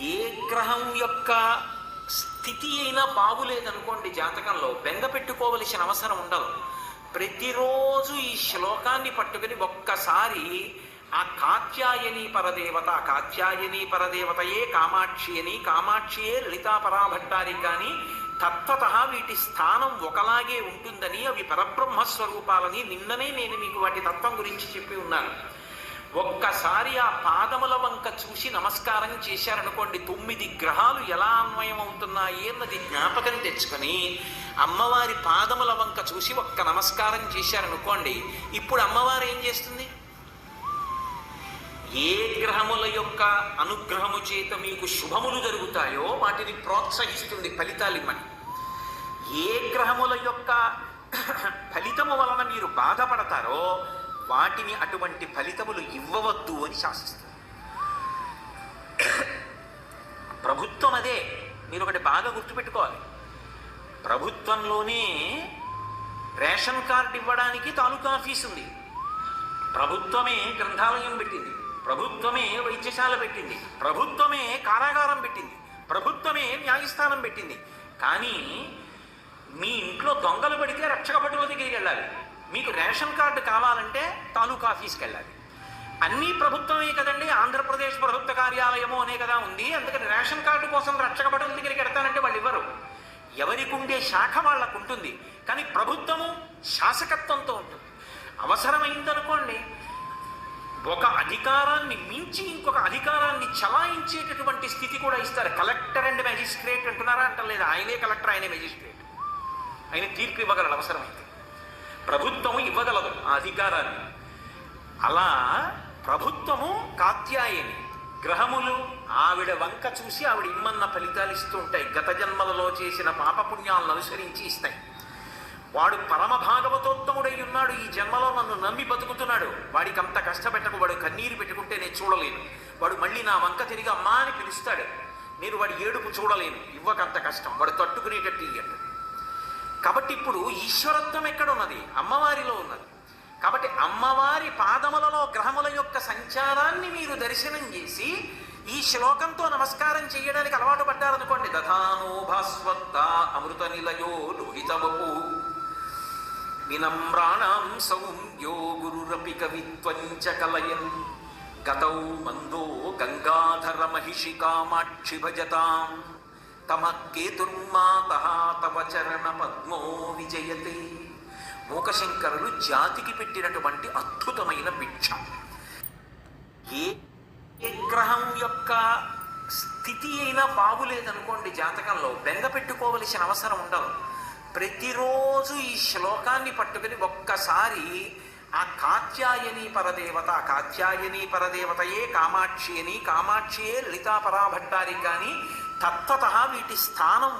ఏ గ్రహం యొక్క స్థితి అయినా బాగులేదనుకోండి జాతకంలో బెంగ పెట్టుకోవలసిన అవసరం ఉండదు. ప్రతిరోజు ఈ శ్లోకాన్ని పట్టుకుని ఒక్కసారి ఆ కాత్యాయని పరదేవత కాత్యాయని పరదేవతయే కామాక్షి అని కామాక్షియే లలితా పరాభట్టారి కానీ తత్వత వీటి స్థానం ఒకలాగే ఉంటుందని అవి పరబ్రహ్మ స్వరూపాలని నిన్ననే నేను మీకు వాటి తత్వం గురించి చెప్పి ఉన్నాను. ఒక్కసారి ఆ పాదముల వంక చూసి నమస్కారం చేశారనుకోండి తొమ్మిది గ్రహాలు ఎలా అన్వయం అవుతున్నాయి అన్నది జ్ఞాపకం తెచ్చుకొని అమ్మవారి పాదముల వంక చూసి ఒక్క నమస్కారం చేశారనుకోండి ఇప్పుడు అమ్మవారు ఏం చేస్తుంది? ఏ గ్రహముల యొక్క అనుగ్రహము చేత మీకు శుభములు జరుగుతాయో వాటిని ప్రోత్సహిస్తుంది ఫలితాలు ఇమ్మని ఏ గ్రహముల యొక్క ఫలితము వలన మీరు బాధపడతారో వాటిని అటువంటి ఫలితములు ఇవ్వవద్దు అని శాసిస్తుంది. ప్రభుత్వం అదే. మీరు ఒకటి బాగా గుర్తుపెట్టుకోవాలి. ప్రభుత్వంలోనే రేషన్ కార్డు ఇవ్వడానికి తాలూకా ఆఫీస్ ఉంది. ప్రభుత్వమే గ్రంథాలయం పెట్టింది. ప్రభుత్వమే వైద్యశాల పెట్టింది. ప్రభుత్వమే కారాగారం పెట్టింది. ప్రభుత్వమే న్యాయస్థానం పెట్టింది. కానీ మీ ఇంట్లో దొంగలు పడితే రక్షక భటుల దగ్గరికి వెళ్ళాలి. మీకు రేషన్ కార్డు కావాలంటే తాలూకా ఆఫీస్కి వెళ్ళాలి అన్నీ ప్రభుత్వమే కదండి ఆంధ్రప్రదేశ్ ప్రభుత్వ కార్యాలయము అనే కదా ఉంది. అందుకని రేషన్ కార్డు కోసం రక్షకబడుల దగ్గరికి వెడతానంటే వాళ్ళు ఇవ్వరు. ఎవరికి ఉండే శాఖ వాళ్ళకు ఉంటుంది కానీ ప్రభుత్వము శాసకత్వంతో ఉంటుంది. అవసరమైందనుకోండి ఒక అధికారాన్ని మించి ఇంకొక అధికారాన్ని చలాయించేటటువంటి స్థితి కూడా ఇస్తారు. కలెక్టర్ అండ్ మెజిస్ట్రేట్ అంటున్నారా అంటలేదు. ఆయనే కలెక్టర్ ఆయనే మెజిస్ట్రేట్ ఆయన తీర్పు ఇవ్వగలడు అవసరమైంది ప్రభుత్వము ఇవ్వగలదు ఆ అధికారాన్ని. అలా ప్రభుత్వము కాత్యాయని గ్రహములు ఆవిడ వంక చూసి ఆవిడ ఇమ్మన్న ఫలితాలు ఇస్తూ ఉంటాయి. గత జన్మలలో చేసిన పాపపుణ్యాలను అనుసరించి ఇస్తాయి. వాడు పరమ భాగవతోత్తముడై ఉన్నాడు. ఈ జన్మలో నన్ను నమ్మి బతుకుతున్నాడు. వాడికి అంత కష్టపెట్టకు వాడు కన్నీరు పెట్టుకుంటే నేను చూడలేను. వాడు మళ్ళీ నా వంక తిరిగి అమ్మా అని పిలుస్తాడు. నేను వాడి ఏడుపు చూడలేను. ఇవ్వకంత కష్టం. వాడు తట్టుకునేటట్టు ఇయ్యండి. కాబట్టి ఇప్పుడు ఈశ్వరత్వం ఎక్కడ ఉన్నది? అమ్మవారిలో ఉన్నది. కాబట్టి అమ్మవారి పాదములలో గ్రహముల యొక్క సంచారాన్ని మీరు దర్శనం చేసి ఈ శ్లోకంతో నమస్కారం చేయడానికి అలవాటు పడ్డారనుకోండి. దధానో భాస్వత్త అమృత నిలయో లోహితవపు వినమ్రాణం సౌమ్యో గురురపి కవిత్వంచ కలయన్ గతౌ మందో గంగాధర మహిషి కామాక్షి భజతాం. తమ కేతుర్మాత తవ చరణ పద్మో విజయతే. మూకశంకరులు జాతికి పెట్టినటువంటి అద్భుతమైన భిక్ష. ఏ గ్రహం యొక్క స్థితి అయినా బాగులేదనుకోండి జాతకంలో బెంగ పెట్టుకోవలసిన అవసరం ఉండదు. ప్రతిరోజు ఈ శ్లోకాన్ని పట్టుకుని ఒక్కసారి ఆ కాత్యాయని పరదేవత కాత్యాయని పరదేవతయే కామాక్షి అని కామాక్షియే లలితా పరాభట్టారి కానీ తత్వత వీటి స్థానం